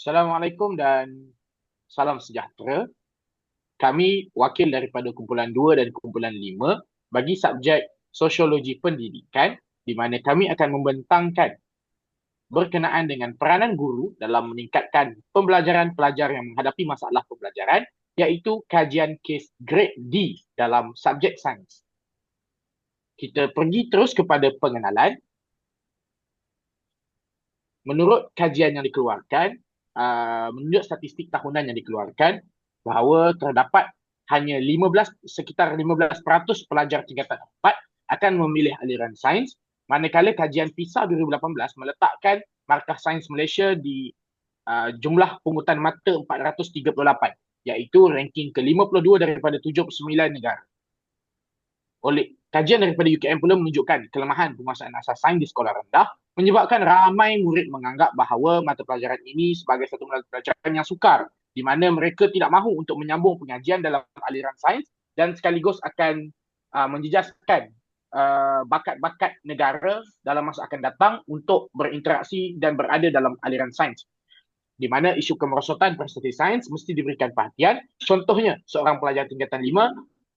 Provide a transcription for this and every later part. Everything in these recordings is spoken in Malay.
Assalamualaikum dan salam sejahtera. Kami wakil daripada kumpulan 2 dan kumpulan 5 bagi subjek sosiologi pendidikan di mana kami akan membentangkan berkenaan dengan peranan guru dalam meningkatkan pembelajaran pelajar yang menghadapi masalah pembelajaran iaitu kajian kes grade D dalam subjek sains. Kita pergi terus kepada pengenalan. Menurut kajian yang dikeluarkan, uh, menunjuk statistik tahunan yang dikeluarkan bahawa terdapat hanya 15 sekitar 15% pelajar tingkatan 4 akan memilih aliran sains manakala kajian PISA 2018 meletakkan markah sains Malaysia di uh, jumlah pungutan mata 438 iaitu ranking ke-52 daripada 79 negara. Oleh kajian daripada UKM pula menunjukkan kelemahan penguasaan asas sains di sekolah rendah menyebabkan ramai murid menganggap bahawa mata pelajaran ini sebagai satu mata pelajaran yang sukar di mana mereka tidak mahu untuk menyambung pengajian dalam aliran sains dan sekaligus akan uh, menjejaskan uh, bakat-bakat negara dalam masa akan datang untuk berinteraksi dan berada dalam aliran sains di mana isu kemerosotan prestasi sains mesti diberikan perhatian. Contohnya, seorang pelajar tingkatan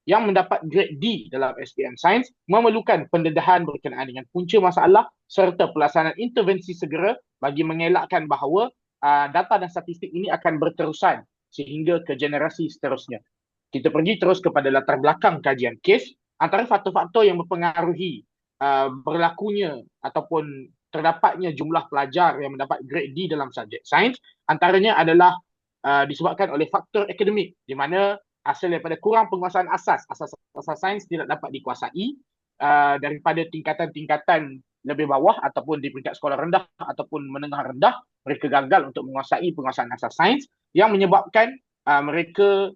yang mendapat grade D dalam SPM Science memerlukan pendedahan berkenaan dengan punca masalah serta pelaksanaan intervensi segera bagi mengelakkan bahawa uh, data dan statistik ini akan berterusan sehingga ke generasi seterusnya. Kita pergi terus kepada latar belakang kajian kes. Antara faktor-faktor yang mempengaruhi uh, berlakunya ataupun terdapatnya jumlah pelajar yang mendapat grade D dalam subjek sains antaranya adalah uh, disebabkan oleh faktor akademik di mana hasil daripada kurang penguasaan asas asas asas sains tidak dapat dikuasai uh, daripada tingkatan-tingkatan lebih bawah ataupun di peringkat sekolah rendah ataupun menengah rendah mereka gagal untuk menguasai penguasaan asas sains yang menyebabkan uh, mereka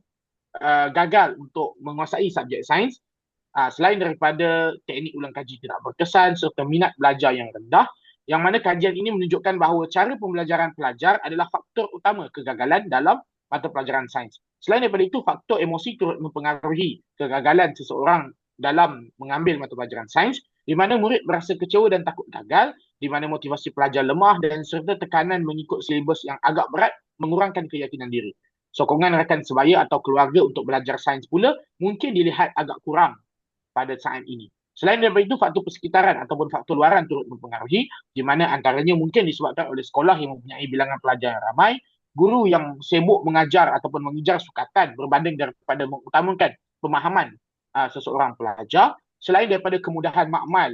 uh, gagal untuk menguasai subjek sains uh, selain daripada teknik ulang kaji tidak berkesan serta minat belajar yang rendah yang mana kajian ini menunjukkan bahawa cara pembelajaran pelajar adalah faktor utama kegagalan dalam mata pelajaran sains. Selain daripada itu, faktor emosi turut mempengaruhi kegagalan seseorang dalam mengambil mata pelajaran sains di mana murid berasa kecewa dan takut gagal, di mana motivasi pelajar lemah dan serta tekanan mengikut silibus yang agak berat mengurangkan keyakinan diri. Sokongan rakan sebaya atau keluarga untuk belajar sains pula mungkin dilihat agak kurang pada saat ini. Selain daripada itu, faktor persekitaran ataupun faktor luaran turut mempengaruhi di mana antaranya mungkin disebabkan oleh sekolah yang mempunyai bilangan pelajar yang ramai guru yang sibuk mengajar ataupun mengejar sukatan berbanding daripada mengutamakan pemahaman uh, seseorang pelajar selain daripada kemudahan makmal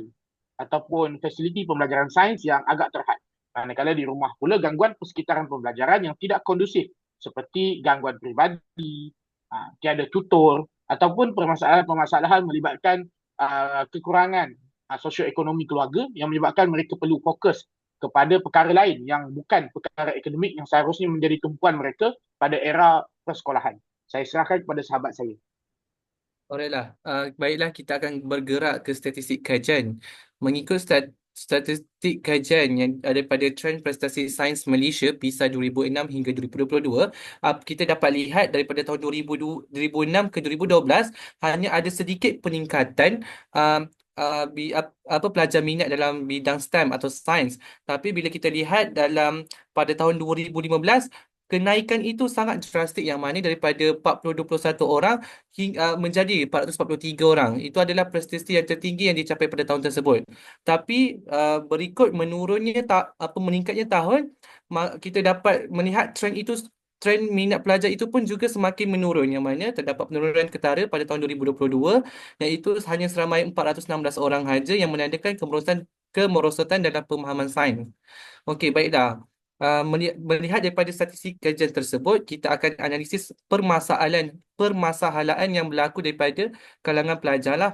ataupun fasiliti pembelajaran sains yang agak terhad. Manakala di rumah pula gangguan persekitaran pembelajaran yang tidak kondusif seperti gangguan peribadi, uh, tiada tutor ataupun permasalahan-permasalahan melibatkan uh, kekurangan uh, sosioekonomi keluarga yang menyebabkan mereka perlu fokus kepada perkara lain yang bukan perkara akademik yang seharusnya menjadi tumpuan mereka pada era persekolahan. Saya serahkan kepada sahabat saya. Alright uh, baiklah kita akan bergerak ke statistik kajian. Mengikut stat statistik kajian yang ada pada Trend Prestasi Sains Malaysia PISA 2006 hingga 2022, uh, kita dapat lihat daripada tahun 2006 ke 2012 hanya ada sedikit peningkatan uh, uh, bi, apa pelajar minat dalam bidang STEM atau sains. Tapi bila kita lihat dalam pada tahun 2015 kenaikan itu sangat drastik yang mana daripada 4021 orang hingga uh, menjadi 443 orang. Itu adalah prestasi yang tertinggi yang dicapai pada tahun tersebut. Tapi uh, berikut menurunnya apa meningkatnya tahun kita dapat melihat trend itu trend minat pelajar itu pun juga semakin menurun yang mana terdapat penurunan ketara pada tahun 2022 iaitu hanya seramai 416 orang saja yang menandakan kemerosotan kemerosotan dalam pemahaman sains. Okey, baiklah. Uh, melihat daripada statistik kajian tersebut, kita akan analisis permasalahan permasalahan yang berlaku daripada kalangan pelajar lah.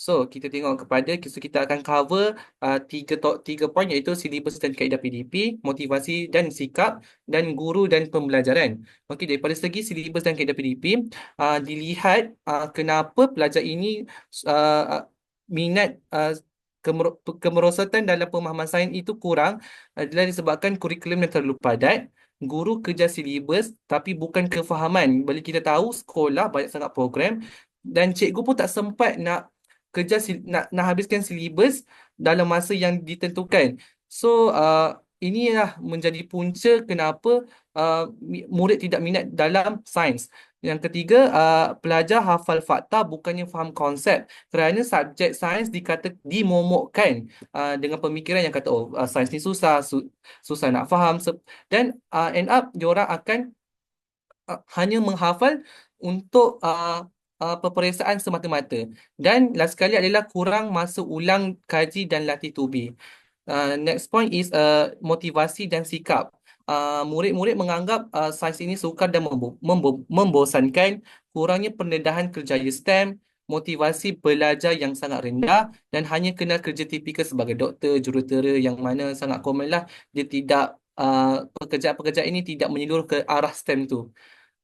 So, kita tengok kepada, so kita akan cover uh, tiga, tiga poin iaitu silibus dan kaedah PDP, motivasi dan sikap, dan guru dan pembelajaran. Okey, daripada segi silibus dan kaedah PDP, uh, dilihat uh, kenapa pelajar ini uh, minat uh, kemer kemerosotan dalam pemahaman sains itu kurang adalah disebabkan kurikulum yang terlalu padat, guru kejar silibus tapi bukan kefahaman. Bagi kita tahu sekolah banyak sangat program dan cikgu pun tak sempat nak kerja nak nak habiskan silibus dalam masa yang ditentukan. So uh, inilah menjadi punca kenapa uh, murid tidak minat dalam sains. Yang ketiga, uh, pelajar hafal fakta bukannya faham konsep kerana subjek sains dikata dimomokkan uh, dengan pemikiran yang kata oh uh, sains ni susah, su susah nak faham dan uh, end up diorang akan uh, hanya menghafal untuk uh, uh, peperiksaan semata-mata dan last sekali adalah kurang masa ulang kaji dan latih tubi. Uh, next point is uh, motivasi dan sikap. Uh, murid-murid menganggap uh, sains ini sukar dan membo membo membosankan, kurangnya pendedahan kerjaya STEM, motivasi belajar yang sangat rendah dan hanya kenal kerja tipikal sebagai doktor, jurutera yang mana sangat common lah. Dia tidak, uh, pekerjaan-pekerjaan ini tidak menyeluruh ke arah STEM tu.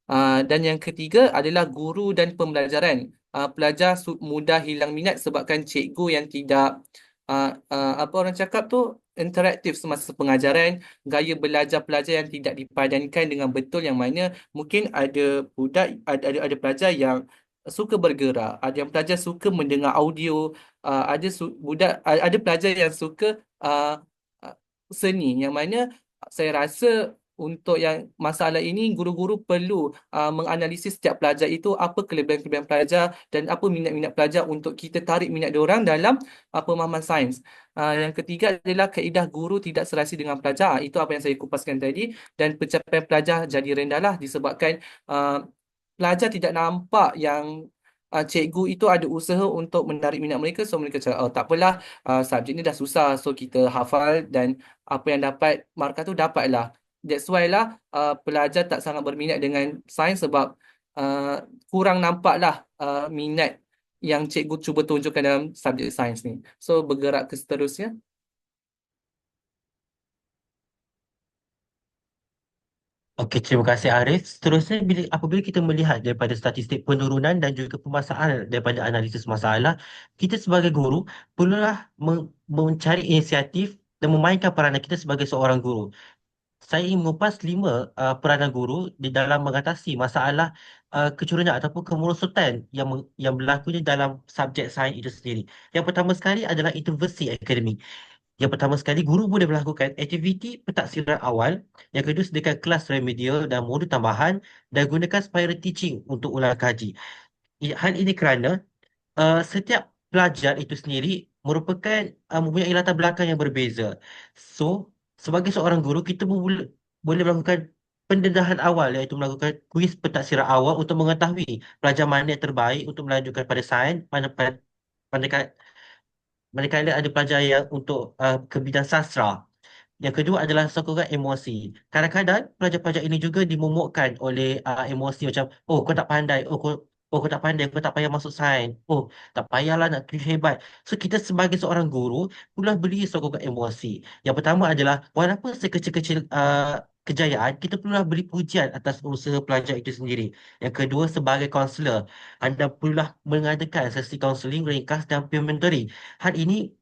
Uh, dan yang ketiga adalah guru dan pembelajaran. Uh, pelajar mudah hilang minat sebabkan cikgu yang tidak uh, uh, apa orang cakap tu interaktif semasa pengajaran, gaya belajar pelajar yang tidak dipadankan dengan betul yang mana mungkin ada budak ada ada, ada pelajar yang suka bergerak, ada yang pelajar suka mendengar audio, uh, ada su, budak ada pelajar yang suka uh, seni yang mana saya rasa untuk yang masalah ini guru-guru perlu uh, menganalisis setiap pelajar itu apa kelebihan-kelebihan pelajar dan apa minat-minat pelajar untuk kita tarik minat diorang dalam uh, pemahaman sains. Uh, yang ketiga adalah kaedah guru tidak serasi dengan pelajar. Itu apa yang saya kupaskan tadi dan pencapaian pelajar jadi rendahlah disebabkan uh, pelajar tidak nampak yang uh, cikgu itu ada usaha untuk menarik minat mereka so mereka cakap oh tak uh, subjek ni dah susah so kita hafal dan apa yang dapat markah tu dapatlah That's why lah uh, pelajar tak sangat berminat dengan sains sebab uh, kurang nampak lah uh, minat yang cikgu cuba tunjukkan dalam subjek sains ni. So bergerak ke seterusnya. Okey, terima kasih Arif. Seterusnya, bila, apabila kita melihat daripada statistik penurunan dan juga pemasaran daripada analisis masalah, kita sebagai guru perlulah mencari inisiatif dan memainkan peranan kita sebagai seorang guru saya ingin mengupas lima uh, peranan guru di dalam mengatasi masalah uh, kecurangan ataupun kemerosotan yang yang berlaku dalam subjek sains itu sendiri. Yang pertama sekali adalah intervensi akademik. Yang pertama sekali, guru boleh melakukan aktiviti pentaksiran awal. Yang kedua, sediakan kelas remedial dan modul tambahan dan gunakan spiral teaching untuk ulang kaji. Hal ini kerana uh, setiap pelajar itu sendiri merupakan uh, mempunyai latar belakang yang berbeza. So, sebagai seorang guru kita boleh, boleh melakukan pendedahan awal iaitu melakukan kuis pentaksiran awal untuk mengetahui pelajar mana yang terbaik untuk melanjutkan pada sains mana manakala manakala ada pelajar yang untuk uh, ke bidang sastra yang kedua adalah sokongan emosi. Kadang-kadang pelajar-pelajar ini juga dimomokkan oleh uh, emosi macam, oh kau tak pandai, oh kau Oh, kau tak pandai, kau tak payah masuk sains. Oh, tak payahlah nak tulis hebat. So, kita sebagai seorang guru, pula beri sokongan emosi. Yang pertama adalah, walaupun sekecil-kecil uh, kejayaan, kita perlulah beri pujian atas usaha pelajar itu sendiri. Yang kedua, sebagai kaunselor, anda perlulah mengadakan sesi kaunseling ringkas dan peer mentoring. Hal ini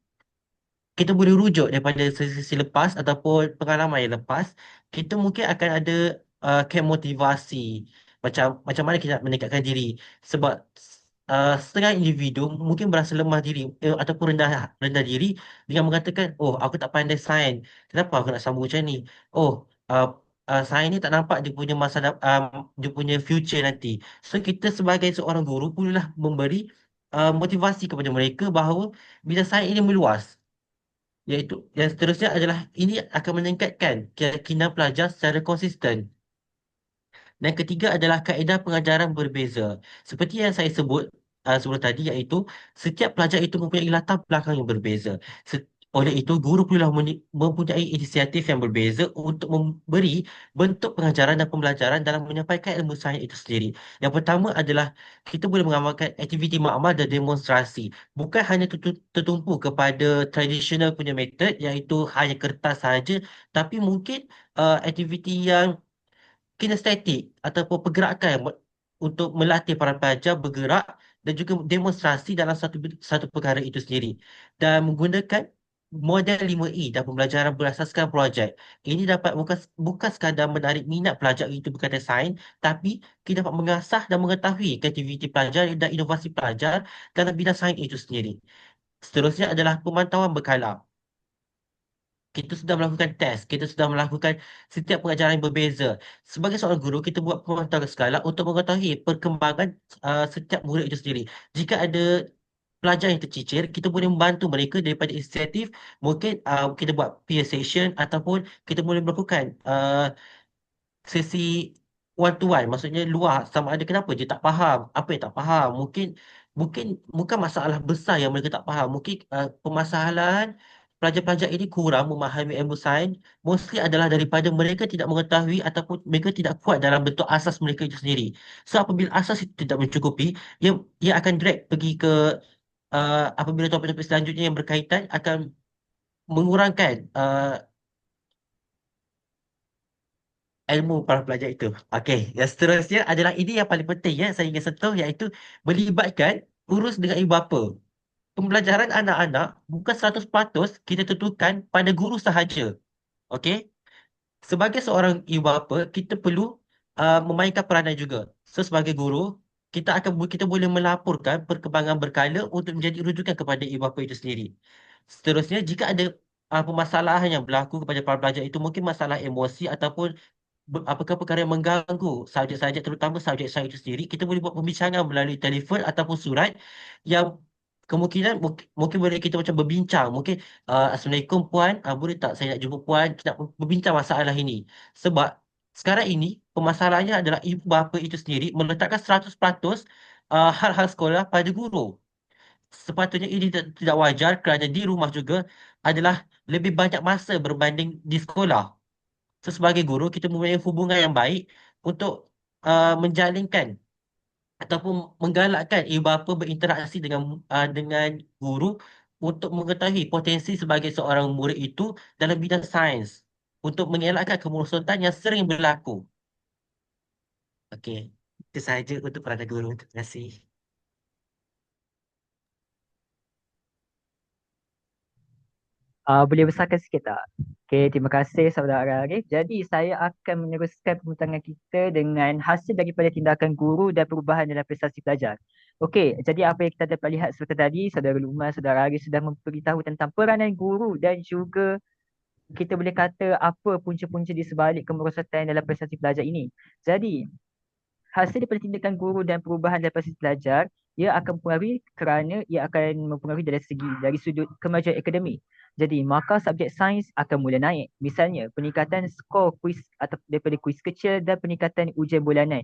kita boleh rujuk daripada sesi lepas ataupun pengalaman yang lepas, kita mungkin akan ada uh, camp motivasi macam macam mana kita nak meningkatkan diri? Sebab uh, setengah individu mungkin berasa lemah diri eh, ataupun rendah rendah diri dengan mengatakan oh aku tak pandai sains kenapa aku nak sambung macam ni? Oh uh, uh, sains ni tak nampak dia punya masa um, dia punya future nanti. So kita sebagai seorang guru perlulah memberi uh, motivasi kepada mereka bahawa bila sains ini meluas iaitu yang seterusnya adalah ini akan meningkatkan keyakinan pelajar secara konsisten dan ketiga adalah kaedah pengajaran berbeza. Seperti yang saya sebut uh, sebelum tadi iaitu setiap pelajar itu mempunyai latar belakang yang berbeza. Set- oleh itu, guru perlulah mempunyai inisiatif yang berbeza untuk memberi bentuk pengajaran dan pembelajaran dalam menyampaikan ilmu sains itu sendiri. Yang pertama adalah kita boleh mengamalkan aktiviti makmal dan demonstrasi. Bukan hanya tertumpu kepada tradisional punya metod iaitu hanya kertas sahaja tapi mungkin uh, aktiviti yang kinestetik ataupun pergerakan untuk melatih para pelajar bergerak dan juga demonstrasi dalam satu satu perkara itu sendiri dan menggunakan model 5E dan pembelajaran berasaskan projek. Ini dapat bukan, bukan sekadar menarik minat pelajar itu berkaitan sains tapi kita dapat mengasah dan mengetahui aktiviti pelajar dan inovasi pelajar dalam bidang sains itu sendiri. Seterusnya adalah pemantauan berkala. Kita sudah melakukan test, kita sudah melakukan setiap pengajaran berbeza. Sebagai seorang guru, kita buat pemantauan skala untuk mengetahui perkembangan uh, setiap murid itu sendiri. Jika ada pelajar yang tercicir, kita boleh membantu mereka daripada inisiatif, mungkin uh, kita buat peer session ataupun kita boleh melakukan uh, sesi one to one, maksudnya luar sama ada kenapa dia tak faham, apa yang tak faham. Mungkin mungkin bukan masalah besar yang mereka tak faham, mungkin uh, permasalahan pelajar-pelajar ini kurang memahami ilmu sains mostly adalah daripada mereka tidak mengetahui ataupun mereka tidak kuat dalam bentuk asas mereka itu sendiri. So apabila asas itu tidak mencukupi, ia, ia akan drag pergi ke uh, apabila topik-topik selanjutnya yang berkaitan akan mengurangkan uh, ilmu para pelajar itu. Okey, yang seterusnya adalah ini yang paling penting ya saya ingin sentuh iaitu melibatkan urus dengan ibu bapa pembelajaran anak-anak bukan 100% kita tentukan pada guru sahaja. Okey? Sebagai seorang ibu bapa, kita perlu uh, memainkan peranan juga. So sebagai guru, kita akan kita boleh melaporkan perkembangan berkala untuk menjadi rujukan kepada ibu bapa itu sendiri. Seterusnya, jika ada uh, permasalahan yang berlaku kepada para pelajar itu mungkin masalah emosi ataupun apakah perkara yang mengganggu subjek-subjek terutama subjek saya itu sendiri, kita boleh buat pembincangan melalui telefon ataupun surat yang kemungkinan mungkin, boleh kita macam berbincang. Mungkin uh, Assalamualaikum puan uh, boleh tak saya nak jumpa puan? Kita nak berbincang masalah ini. Sebab sekarang ini permasalahannya adalah ibu bapa itu sendiri meletakkan 100% uh, hal-hal sekolah pada guru. Sepatutnya ini tidak, tidak wajar kerana di rumah juga adalah lebih banyak masa berbanding di sekolah. So, sebagai guru kita mempunyai hubungan yang baik untuk uh, menjalinkan ataupun menggalakkan ibu bapa berinteraksi dengan uh, dengan guru untuk mengetahui potensi sebagai seorang murid itu dalam bidang sains untuk mengelakkan kemerosotan yang sering berlaku. Okey, itu sahaja untuk peranan guru. Terima kasih. Uh, boleh besarkan sikit tak? Okay, terima kasih saudara Arif. Jadi saya akan meneruskan pembincangan kita dengan hasil daripada tindakan guru dan perubahan dalam prestasi pelajar. Okey, jadi apa yang kita dapat lihat seperti tadi, saudara Luman, saudara Arif sudah memberitahu tentang peranan guru dan juga kita boleh kata apa punca-punca di sebalik kemerosotan dalam prestasi pelajar ini. Jadi, hasil daripada tindakan guru dan perubahan dalam prestasi pelajar, ia akan mempengaruhi kerana ia akan mempengaruhi dari segi dari sudut kemajuan akademik. Jadi maka subjek sains akan mula naik. Misalnya peningkatan skor kuis atau daripada kuis kecil dan peningkatan ujian bulanan.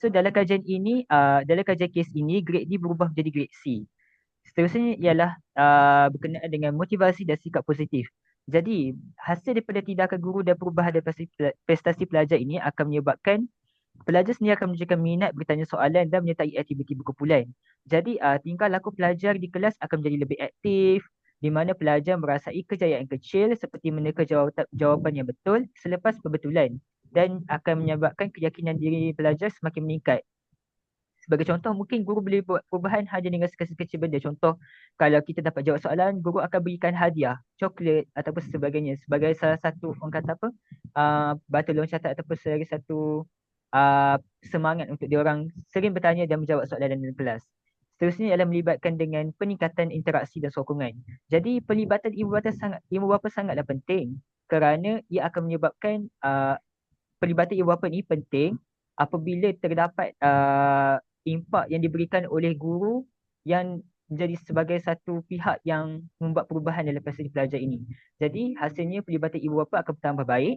So dalam kajian ini, uh, dalam kajian kes ini, grade D berubah menjadi grade C. Seterusnya ialah uh, berkenaan dengan motivasi dan sikap positif. Jadi hasil daripada tindakan guru dan perubahan daripada prestasi pelajar ini akan menyebabkan pelajar sendiri akan menunjukkan minat bertanya soalan dan menyertai aktiviti berkumpulan. Jadi uh, tingkah laku pelajar di kelas akan menjadi lebih aktif, di mana pelajar merasai kejayaan kecil seperti meneka jawapan yang betul selepas perbetulan dan akan menyebabkan keyakinan diri pelajar semakin meningkat. Sebagai contoh, mungkin guru boleh buat perubahan hanya dengan sekecil-kecil benda. Contoh, kalau kita dapat jawab soalan, guru akan berikan hadiah, coklat ataupun sebagainya. Sebagai salah satu, orang kata apa, uh, batu loncatan ataupun sebagai satu uh, semangat untuk dia orang sering bertanya dan menjawab soalan dalam kelas. Seterusnya ialah melibatkan dengan peningkatan interaksi dan sokongan. Jadi pelibatan ibu bapa sangat ibu bapa sangatlah penting kerana ia akan menyebabkan uh, pelibatan ibu bapa ini penting apabila terdapat uh, impak yang diberikan oleh guru yang menjadi sebagai satu pihak yang membuat perubahan dalam prestasi pelajar ini. Jadi hasilnya pelibatan ibu bapa akan bertambah baik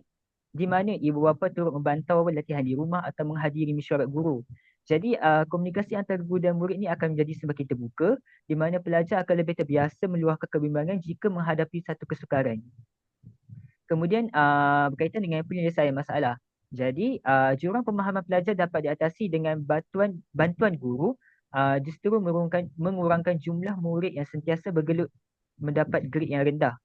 di mana ibu bapa turut membantau latihan di rumah atau menghadiri mesyuarat guru jadi uh, komunikasi antara guru dan murid ini akan menjadi semakin terbuka di mana pelajar akan lebih terbiasa meluahkan kebimbangan jika menghadapi satu kesukaran. Kemudian uh, berkaitan dengan penyelesaian masalah. Jadi uh, jurang pemahaman pelajar dapat diatasi dengan bantuan bantuan guru uh, justru mengurangkan, mengurangkan jumlah murid yang sentiasa bergelut mendapat grade yang rendah.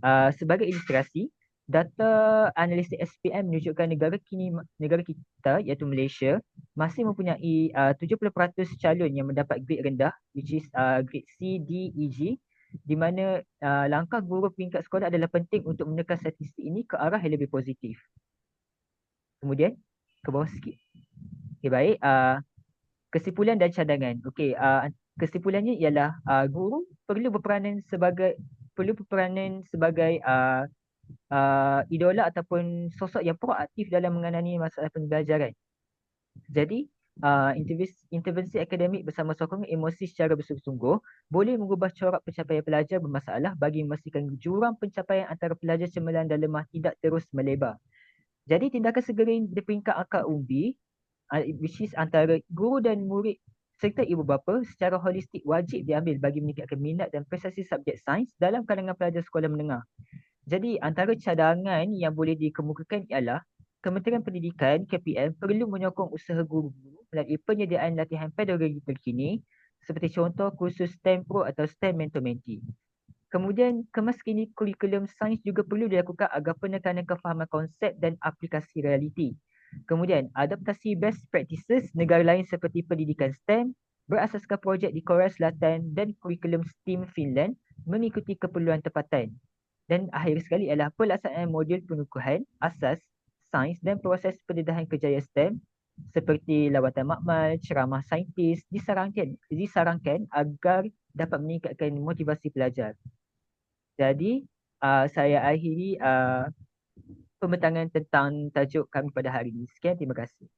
Uh, sebagai ilustrasi, data analisis SPM menunjukkan negara kini negara kita iaitu Malaysia masih mempunyai uh, 70% calon yang mendapat grade rendah which is uh, grade C, D, E, G di mana uh, langkah guru peringkat sekolah adalah penting untuk menekan statistik ini ke arah yang lebih positif. Kemudian ke bawah sikit. Okay, baik. Uh, kesimpulan dan cadangan. Okey, uh, kesimpulannya ialah uh, guru perlu berperanan sebagai perlu berperanan sebagai uh, uh, idola ataupun sosok yang proaktif dalam mengenani masalah pembelajaran. Jadi, uh, intervensi, intervensi akademik bersama sokongan emosi secara bersungguh-sungguh boleh mengubah corak pencapaian pelajar bermasalah bagi memastikan jurang pencapaian antara pelajar cemerlang dan lemah tidak terus melebar. Jadi tindakan segera di peringkat akar umbi uh, which is antara guru dan murid serta ibu bapa secara holistik wajib diambil bagi meningkatkan minat dan prestasi subjek sains dalam kalangan pelajar sekolah menengah. Jadi antara cadangan yang boleh dikemukakan ialah Kementerian Pendidikan KPM perlu menyokong usaha guru-guru melalui penyediaan latihan pedagogi terkini seperti contoh kursus STEM Pro atau STEM Mentor Mentee. Kemudian kemaskini kurikulum sains juga perlu dilakukan agar penekanan kefahaman konsep dan aplikasi realiti. Kemudian adaptasi best practices negara lain seperti pendidikan STEM berasaskan projek di Korea Selatan dan kurikulum STEAM Finland mengikuti keperluan tempatan. Dan akhir sekali ialah pelaksanaan modul pengukuhan asas sains dan proses pendedahan kejayaan STEM seperti lawatan makmal, ceramah saintis disarankan disarankan agar dapat meningkatkan motivasi pelajar. Jadi, uh, saya akhiri uh, pembentangan tentang tajuk kami pada hari ini. Sekian, terima kasih.